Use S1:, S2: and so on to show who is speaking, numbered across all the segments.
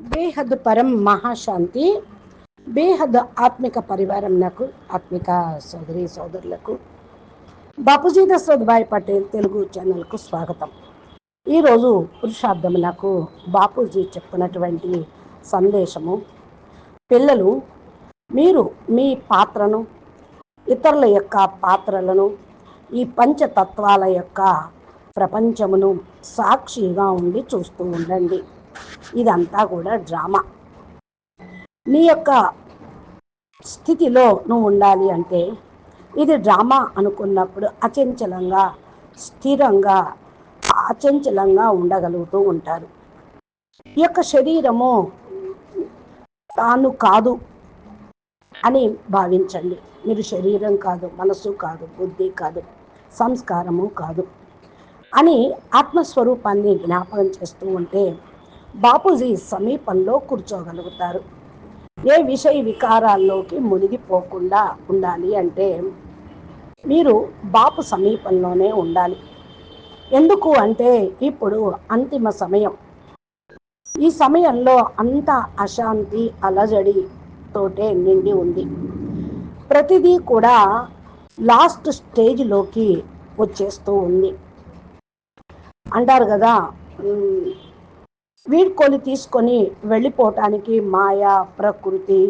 S1: బేహద్ పరం మహాశాంతి బేహద్ ఆత్మిక పరివారం నాకు ఆత్మిక సోదరి సోదరులకు. బాపూజీ దశరథ్ భాయ్ పటేల్ తెలుగు ఛానల్కు స్వాగతం. ఈరోజు పురుషార్థం నాకు బాపూజీ చెప్పినటువంటి సందేశము. పిల్లలు మీరు మీ పాత్రను ఇతరుల యొక్క పాత్రలను ఈ పంచతత్వాల యొక్క ప్రపంచమును సాక్షిగా ఉండి చూస్తూ ఉండండి. ఇదంతా కూడా డ్రామా. నీ యొక్క స్థితిలో నువ్వు ఉండాలి అంటే ఇది డ్రామా అనుకున్నప్పుడు అచంచలంగా స్థిరంగా అచంచలంగా ఉండగలుగుతూ ఉంటారు. ఈ యొక్క శరీరము తాను కాదు అని భావించండి. మీరు శరీరం కాదు మనసు కాదు బుద్ధి కాదు సంస్కారము కాదు అని ఆత్మస్వరూపాన్ని జ్ఞాపకం చేస్తూ ఉంటే బాపూజీ సమీపంలో కూర్చోగలుగుతారు. ఏ విషయ వికారాల్లోకి మునిగిపోకుండా ఉండాలి అంటే మీరు బాపు సమీపంలోనే ఉండాలి. ఎందుకు అంటే ఇప్పుడు అంతిమ సమయం. ఈ సమయంలో అంత అశాంతి అలజడి తోటే నిండి ఉంది. ప్రతిదీ కూడా లాస్ట్ స్టేజ్లోకి వచ్చేస్తూ ఉంది. అంటారు కదా ఉమ్, తీసుకొని వెళ్ళిపోవటానికి మాయ ప్రకృతి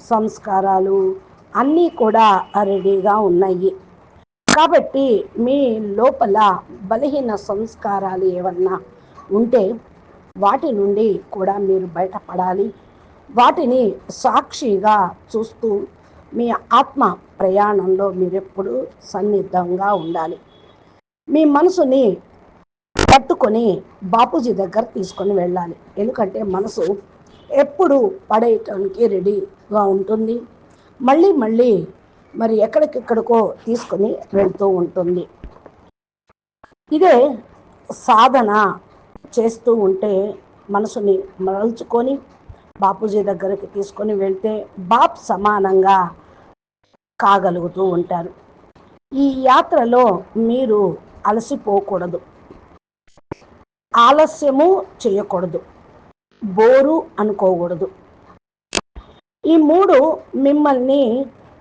S1: సంస్కారాలు అన్నీ కూడా రెడీగా ఉన్నాయి. కాబట్టి మీ లోపల బలహీన సంస్కారాలు ఏమన్నా ఉంటే వాటి నుండి కూడా మీరు బయటపడాలి. వాటిని సాక్షిగా చూస్తూ మీ ఆత్మ ప్రయాణంలో మీరెప్పుడు సన్నిద్ధంగా ఉండాలి. మీ మనసుని పట్టుకొని బాపూజీ దగ్గర తీసుకొని వెళ్ళాలి. ఎందుకంటే మనసు ఎప్పుడు పడేయటానికి రెడీగా ఉంటుంది. మళ్ళీ మళ్ళీ మరి ఎక్కడికెక్కడికో తీసుకొని వెళ్తూ ఉంటుంది. ఇదే సాధన చేస్తూ ఉంటే మనసుని మరల్చుకొని బాపూజీ దగ్గరికి తీసుకొని వెళ్తే బాప్ సమానంగా కాగలుగుతూ ఉంటారు. ఈ యాత్రలో మీరు అలసిపోకూడదు. ఆలస్యము చేయకూడదు. బోరు అనుకోకూడదు. ఈ మూడు మిమ్మల్ని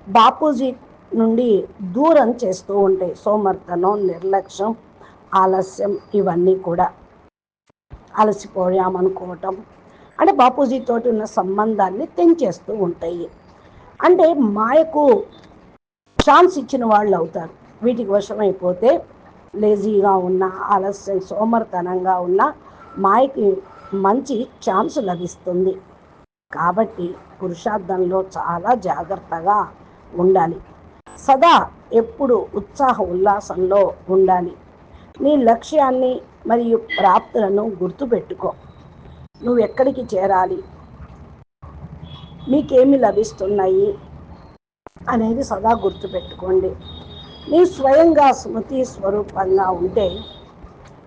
S1: బాపూజీ నుండి దూరం చేస్తూ ఉంటాయి సోమర్థనం నిర్లక్ష్యం ఆలస్యం ఇవన్నీ కూడా అలసిపోయామనుకోవటం. అంటే బాపూజీతో ఉన్న సంబంధాన్ని తెంచేస్తూ ఉంటాయి. అంటే మాయకు ఛాన్స్ ఇచ్చిన వాళ్ళు అవుతారు వీటికి వశమైపోతే లేజీగా ఉన్న ఆలస్యం సోమర్తనంగా ఉన్న మాయకి మంచి ఛాన్స్ లభిస్తుంది. కాబట్టి పురుషార్థంలో చాలా జాగ్రత్తగా ఉండాలి. సదా ఎప్పుడు ఉత్సాహ ఉల్లాసంలో ఉండాలి. నీ లక్ష్యాన్ని మరియు ప్రాప్తులను గుర్తుపెట్టుకో. నువ్వు ఎక్కడికి చేరాలి? మీకేమి లభిస్తున్నాయి? అనేది సదా గుర్తుపెట్టుకోండి. నీ స్వయంగా స్మృతి స్వరూపంగా ఉంటే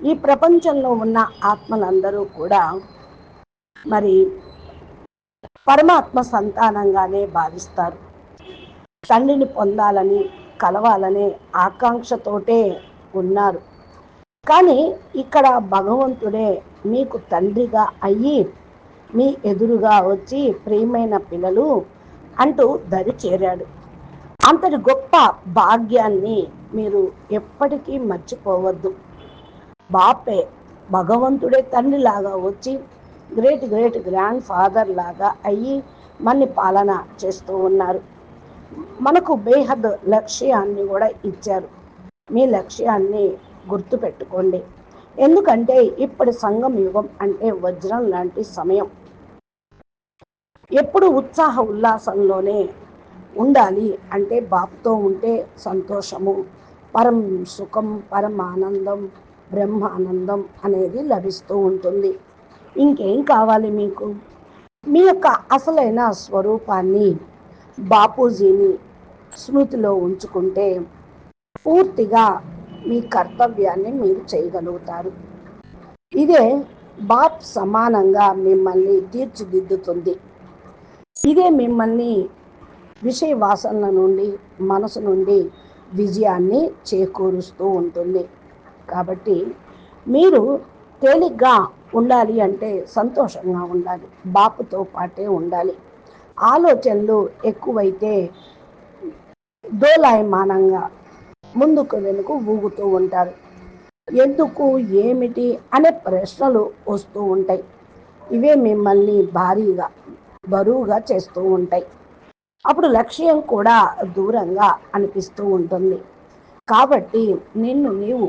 S1: ఈ ప్రపంచంలో ఉన్న ఆత్మలందరూ కూడా మరి పరమాత్మ సంతానంగానే భావిస్తారు. తండ్రిని పొందాలని కలవాలనే ఆకాంక్షతోటే ఉన్నారు. కానీ ఇక్కడ భగవంతుడే మీకు తండ్రిగా అయ్యి మీ ఎదురుగా వచ్చి ప్రియమైన పిల్లలు అంటూ దరి చేరాడు. అంతటి గొప్ప భాగ్యాన్ని మీరు ఎప్పటికీ మర్చిపోవద్దు. బాపే భగవంతుడే తండ్రిలాగా వచ్చి గ్రేట్ గ్రేట్ గ్రాండ్ ఫాదర్ లాగా అయ్యి మన్ని పాలన చేస్తూ ఉన్నారు. మనకు బేహద్ లక్ష్యాన్ని కూడా ఇచ్చారు. మీ లక్ష్యాన్ని గుర్తుపెట్టుకోండి. ఎందుకంటే ఇప్పటి సంఘం యుగం అంటే వజ్రం లాంటి సమయం. ఎప్పుడు ఉత్సాహ ఉల్లాసంలోనే ఉండాలి అంటే బాపుతో ఉంటే సంతోషము. పరం సుఖం పరం ఆనందం బ్రహ్మానందం అనేది లభిస్తూ ఉంటుంది. ఇంకేం కావాలి మీకు? మీ యొక్క అసలైన స్వరూపాన్ని బాపూజీని స్మృతిలో ఉంచుకుంటే పూర్తిగా మీ కర్తవ్యాన్ని మీరు చేయగలుగుతారు. ఇదే బాప్ సమానంగా మిమ్మల్ని తీర్చిదిద్దుతుంది. ఇదే మిమ్మల్ని విషయ వాసనల నుండి మనసు నుండి విజయాన్ని చేకూరుస్తూ ఉంటుంది. కాబట్టి మీరు తేలిగ్గా ఉండాలి అంటే సంతోషంగా ఉండాలి బాపుతో పాటే ఉండాలి. ఆలోచనలు ఎక్కువైతే దోలాయమానంగా ముందుకు వెనుకు ఊగుతూ ఉంటారు. ఎందుకు ఏమిటి అనే ప్రశ్నలు వస్తూ ఉంటాయి. ఇవే మిమ్మల్ని భారీగా బరువుగా చేస్తూ ఉంటాయి. అప్పుడు లక్ష్యం కూడా దూరంగా అనిపిస్తూ ఉంటుంది. కాబట్టి నిన్ను నీవు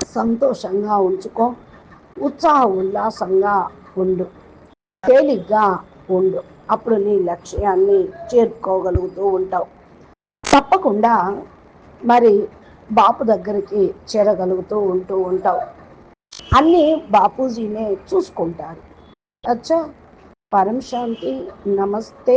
S1: సంతోషంగా ఉంచుకో. ఉత్సాహ ఉల్లాసంగా ఉండు. తేలిగ్గా ఉండు. అప్పుడు నీ లక్ష్యాన్ని చేరుకోగలుగుతూ ఉంటావు. తప్పకుండా మరి బాపు దగ్గరికి చేరగలుగుతూ ఉంటూ ఉంటావు. అన్నీ బాపూజీనే చూసుకుంటారు. అచ్చా! పరం శాంతి నమస్తే.